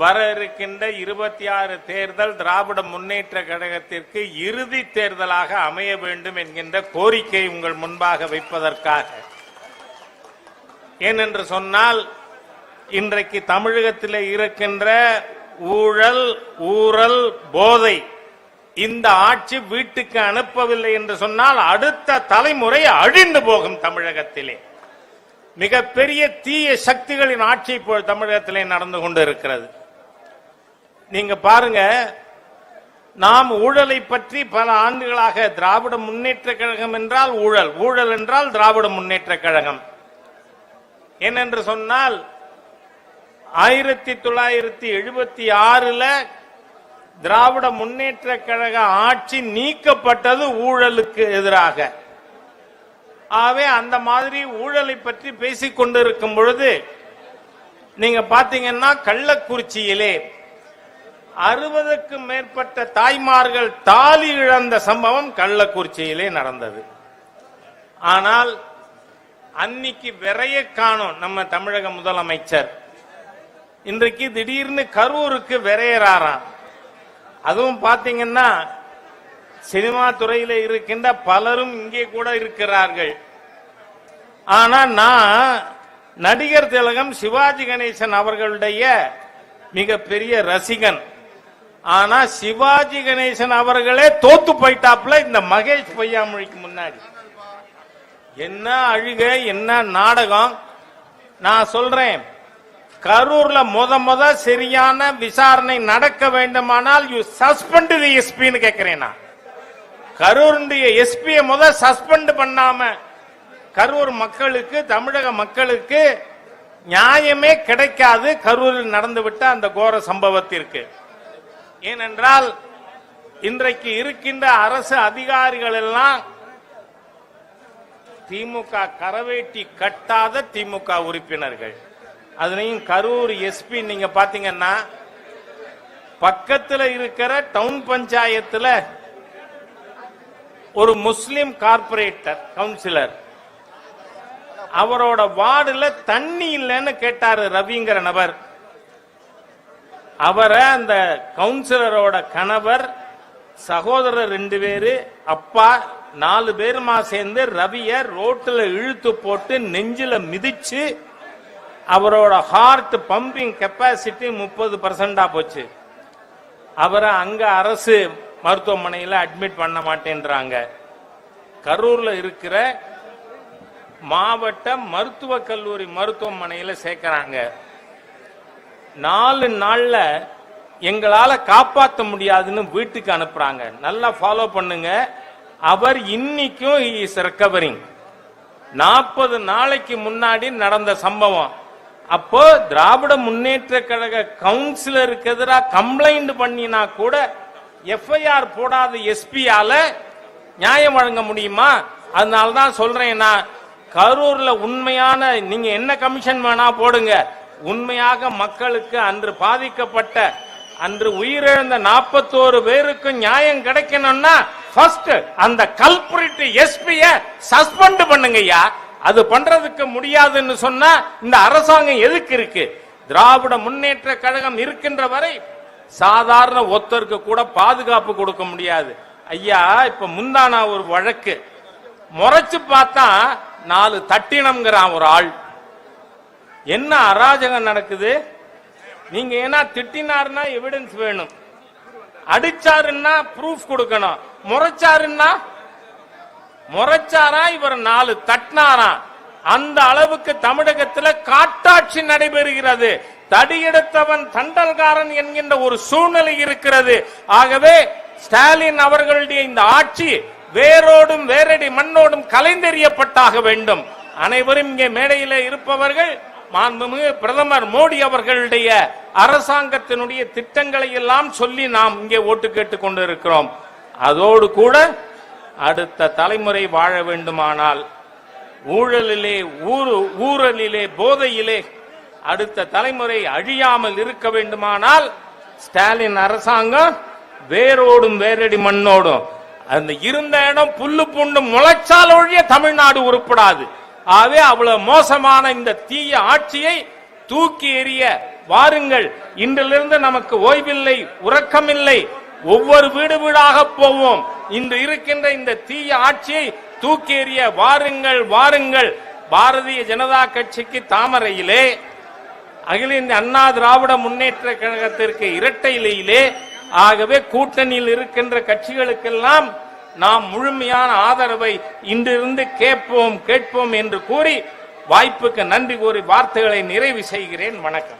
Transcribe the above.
வர இருக்கின்ற இருபத்தி ஆறு தேர்தல் திராவிட முன்னேற்ற கழகத்திற்கு இறுதி தேர்தலாக அமைய வேண்டும் என்கின்ற கோரிக்கை உங்கள் முன்பாக வைப்பதற்காக. ஏனென்று சொன்னால் இன்றைக்கு தமிழகத்தில் இருக்கின்ற ஊழல் ஊழல் போதை இந்த ஆட்சி வீட்டுக்கு அனுப்பவில்லை என்று சொன்னால் அடுத்த தலைமுறை அழிந்து போகும் தமிழகத்திலே. மிகப்பெரிய தீய சக்திகளின் ஆட்சி இப்போ தமிழகத்திலே நடந்து கொண்டு இருக்கிறது நீங்க பாருங்க நாம் ஊழலை பற்றி பல ஆண்டுகளாக திராவிட முன்னேற்ற கழகம் என்றால் ஊழல் ஊழல் என்றால் திராவிட முன்னேற்ற கழகம். ஏனென்று சொன்னால் ஆயிரத்தி தொள்ளாயிரத்தி எழுபத்தி ஆறுல திராவிட முன்னேற்ற கழக ஆட்சி நீக்கப்பட்டது ஊழலுக்கு எதிராக. ஆகவே அந்த மாதிரி ஊழலை பற்றி பேசிக் கொண்டிருக்கும் பொழுது நீங்க பாத்தீங்கன்னா கள்ளக்குறிச்சியிலே அறுபதுக்கும் மேற்பட்ட தாய்மார்கள் தாலி இழந்த சம்பவம் கள்ளக்குறிச்சியிலே நடந்தது. ஆனால் அன்னைக்கு விரைய காணும் நம்ம தமிழக முதலமைச்சர். இன்றைக்கு திடீர்னு கரூருக்கு விரையறாராம். அதுவும் பாத்தீங்கன்னா சினிமா துறையில இருக்கின்ற பலரும் இங்கே கூட இருக்கிறார்கள். ஆனா நான் நடிகர் திலகம் சிவாஜி கணேசன் அவர்களுடைய மிகப்பெரிய ரசிகன். ஆனா சிவாஜி கணேசன் அவர்களே தோத்து போயிட்டாப்ல இந்த மகேஷ் பொய்யாமொழிக்கு முன்னாடி. என்ன அழுக என்ன நாடகம்? நான் சொல்றேன். கரூர்ல முத முத சரியான விசாரணை நடக்க வேண்டுமானால் யூ சஸ்பெண்ட் தி எஸ்பின்னு கேட்கிறேன் நான். கரூருடைய எஸ்பியை முத சஸ்பெண்ட் பண்ணாம கரூர் மக்களுக்கு தமிழக மக்களுக்கு நியாயமே கிடைக்காது. கரூரில் நடந்துவிட்ட அந்த கோர சம்பவத்திற்கு. ஏனென்றால் இன்றைக்கு இருக்கின்ற அரசு அதிகாரிகள் எல்லாம் திமுக கரவேட்டி கட்டாத திமுக உறுப்பினர்கள். அதுலயும் கரூர் எஸ்பி நீங்க பாத்தீங்கன்னா பக்கத்தில் இருக்கிற டவுன் பஞ்சாயத்துல ஒரு முஸ்லிம் கார்பரேட்டர் கவுன்சிலர். அவரோட வார்டுல தண்ணி இல்லைன்னு கேட்டாரு ரவிங்கிற நபர் அவரை அந்த கவுன்சிலரோட கணவர் சகோதரர் ரெண்டு பேரு அப்பா நாலு பேருமா சேர்ந்து ரவிய ரோட்டில் இழுத்து போட்டு நெஞ்சில மிதிச்சு அவரோட ஹார்ட் பம்பிங் கெப்பாசிட்டி முப்பது பர்சன்டா போச்சு. அவரை அங்க அரசு மருத்துவமனையில் அட்மிட் பண்ண மாட்டேன்றாங்க. கரூர்ல இருக்கிற மாவட்ட மருத்துவக் கல்லூரி மருத்துவமனையில் சேர்க்கிறாங்க. நாலு நாள்ல எங்களால காப்பாற்ற முடியாதுன்னு வீட்டுக்கு அனுப்புறாங்க. நல்லா ஃபாலோ பண்ணுங்க. அவர் இன்னைக்கும் இஸ் ரெக்கவரிங் நாற்பது நாளைக்கு முன்னாடி நடந்த சம்பவம். அப்போ திராவிட முன்னேற்ற கழக கவுன்சிலருக்கு எதிராக கம்ப்ளைண்ட் பண்ணினா கூட எஃப்ஐஆர் போடாத எஸ்பியால நியாயம் வழங்க முடியுமா? அதனால தான் சொல்றேன் நான். கரூர்ல உண்மையான நீங்க என்ன கமிஷன் வேணா போடுங்க. உண்மையாக மக்களுக்கு அன்று பாதிக்கப்பட்ட அன்று உயிரிழந்த நாற்பத்தோரு பேருக்கு நியாயம் கிடைக்கணும்னா ஃபர்ஸ்ட் அந்த கல்புரிட் எஸ்பிய சஸ்பெண்ட் பண்ணுங்கய்யா அது பண்றதுக்கு முடியாதுன்னு சொன்னா இந்த அரசாங்கம் எதுக்கு இருக்கு? திராவிட முன்னேற்ற கழகம் இருக்கின்ற வரை சாதாரண ஒருத்தருக்கு கூட பாதுகாப்பு கொடுக்க முடியாது. ஐயா இப்ப முந்தானா ஒரு வழக்கு. முறைச்சு பார்த்தா நாலு தட்டினம்ங்கிறான் ஒரு ஆள். என்ன அராஜகம் நடக்குது? நீங்க ஏன்னா திட்டினாருன்னா எவிடன்ஸ் வேணும். அடிச்சாருன்னா ப்ரூஃப் கொடுக்கணும். முறைச்சாருன்னா? முறைச்சாரா? இவர் நாலு தட்டினாரா? அந்த அளவுக்கு தமிழகத்தில் காட்டாட்சி நடைபெறுகிறது. தடியெடுத்தவன் தண்டல்காரன் என்கின்ற ஒரு சூழ்நிலை இருக்கிறது. ஆகவே ஸ்டாலின் அவர்களுடைய இந்த ஆட்சி வேரோடும் வேரடி மண்ணோடும் கலைந்தெறியப்பட்டாக வேண்டும். அனைவரும் இங்கே மேடையில் இருப்பவர்கள் மாண்புமிகு பிரதமர் மோடி அவர்களுடைய அரசாங்கத்தினுடைய திட்டங்களை எல்லாம் சொல்லி நாம் இங்கே ஓட்டு கேட்டுக் கொண்டிருக்கிறோம். அதோடு கூட அடுத்த தலைமுறை வாழ வேண்டுமானால் ஊழலிலே ஊரு ஊழலிலே போதையிலே அடுத்த தலைமுறை அழியாமல் இருக்க வேண்டுமானால் ஸ்டாலின் அரசாங்கம் வேரோடும் வேரடி மண்ணோடும். அந்த இருந்த இடம் புல்லு பூண்டு முளைச்சால் ஒழிய தமிழ்நாடு உருப்படாது. ஆகவே அவ்வளவு மோசமான இந்த தீய ஆட்சியை தூக்கி எறிய வாருங்கள். இன்றிலிருந்து நமக்கு ஓய்வில்லை உறக்கமில்லை. ஒவ்வொரு வீடு வீடாக போவோம். இன்று இருக்கின்ற இந்த தீய ஆட்சியை தூக்கி எறிய வாருங்கள் வாருங்கள். பாரதிய ஜனதா கட்சிக்கு தாமரையிலே அகில இந்த அண்ணா திராவிட முன்னேற்ற கழகத்திற்கு இரட்டை இலையிலே ஆகவே கூட்டணியில் இருக்கின்ற கட்சிகளுக்கெல்லாம் நாம் முழுமையான ஆதரவை இன்றிருந்து கேட்போம் கேட்போம் என்று கூறி வாய்ப்புக்கு நன்றி கூறி வார்த்தைகளை நிறைவு செய்கிறேன். வணக்கம்.